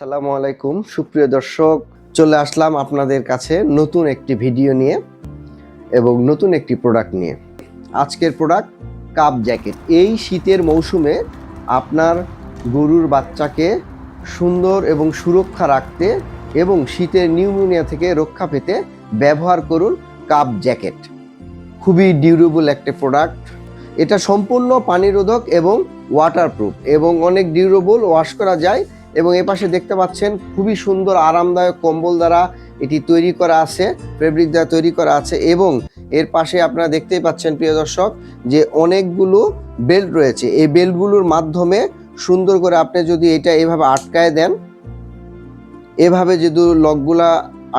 সালামু আলাইকুম। সুপ্রিয় দর্শক, চলে আসলাম আপনাদের কাছে নতুন একটি ভিডিও নিয়ে এবং নতুন একটি প্রোডাক্ট নিয়ে। আজকের প্রোডাক্ট কাপ জ্যাকেট এই শীতের মৌসুমে আপনার গরুর বাচ্চাকে সুন্দর এবং সুরক্ষা রাখতে এবং শীতের নিউমোনিয়া থেকে রক্ষা পেতে ব্যবহার করুন কাপ জ্যাকেট খুবই ডিউরেবল একটা প্রোডাক্ট এটা সম্পূর্ণ পানিরোধক এবং ওয়াটারপ্রুফ এবং অনেক ডিউরেবল ওয়াশ করা যায় এবং এ পাশে দেখতে পাচ্ছেন খুবই সুন্দর আরামদায়ক কম্বল দ্বারা এটি তৈরি করা আছে, ফেব্রিক দ্বারা তৈরি করা আছে এবং এর পাশে আপনারা দেখতেই পাচ্ছেন, প্রিয় দর্শক, যে অনেকগুলো বেল্ট রয়েছে। এই বেল্টগুলোর মাধ্যমে সুন্দর করে আপনি যদি এটা এভাবে আটকায় দেন, এভাবে যদি লকগুলা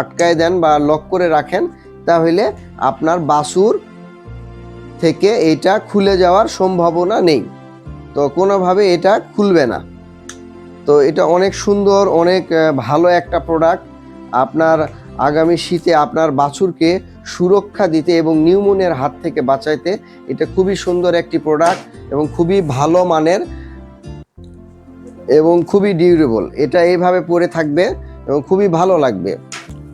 আটকায় দেন বা লক করে রাখেন, তাহলে আপনার বাসুর থেকে এটা খুলে যাওয়ার সম্ভাবনা নেই। তো কোনোভাবে এটা খুলবে না। তো এটা অনেক সুন্দর, অনেক ভালো একটা প্রোডাক্ট আপনার আগামী শীতে আপনার বাছুরকে সুরক্ষা দিতে এবং নিউমোনিয়ার হাত থেকে বাঁচাইতে এটা খুবই সুন্দর একটি প্রোডাক্ট এবং খুবই ভালো মানের এবং খুবই ডিউরেবল এটা এইভাবে পরে থাকবে এবং খুবই ভালো লাগবে।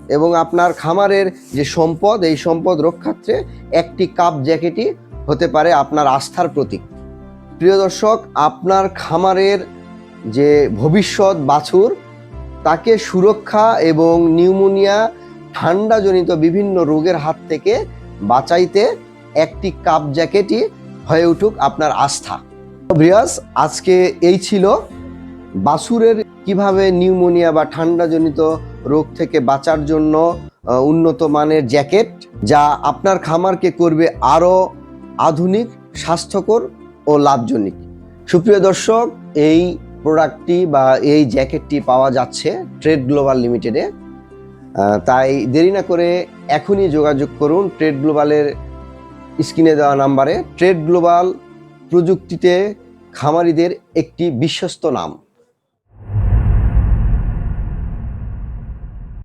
এবং আপনার খামারের যে সম্পদ, এই সম্পদ রক্ষার্থে একটি কাপ জ্যাকেটই হতে পারে আপনার আস্থার প্রতীক। প্রিয় দর্শক, আপনার খামারের যে ভবিষ্যৎ বাছুর, তাকে সুরক্ষা এবং নিউমোনিয়া ঠান্ডাজনিত বিভিন্ন রোগের হাত থেকে বাঁচাইতে একটি কাপ জ্যাকেটই হয়ে উঠুক আপনার আস্থা। ব্রিয়াস আজকে এই ছিল বাছুরের কীভাবে নিউমোনিয়া বা ঠান্ডাজনিত রোগ থেকে বাঁচার জন্য উন্নত মানের জ্যাকেট, যা আপনার খামারকে করবে আরও আধুনিক, স্বাস্থ্যকর ও লাভজনিক। সুপ্রিয় দর্শক, এই প্রোডাক্টটি বা এই জ্যাকেটটি পাওয়া যাচ্ছে ট্রেড গ্লোবাল লিমিটেডে। তাই দেরি না করে এখনই যোগাযোগ করুন ট্রেড গ্লোবালের স্ক্রিনে দেওয়া নাম্বারে। ট্রেড গ্লোবাল প্রযুক্তিতে খামারিদের একটি বিশ্বস্ত নাম।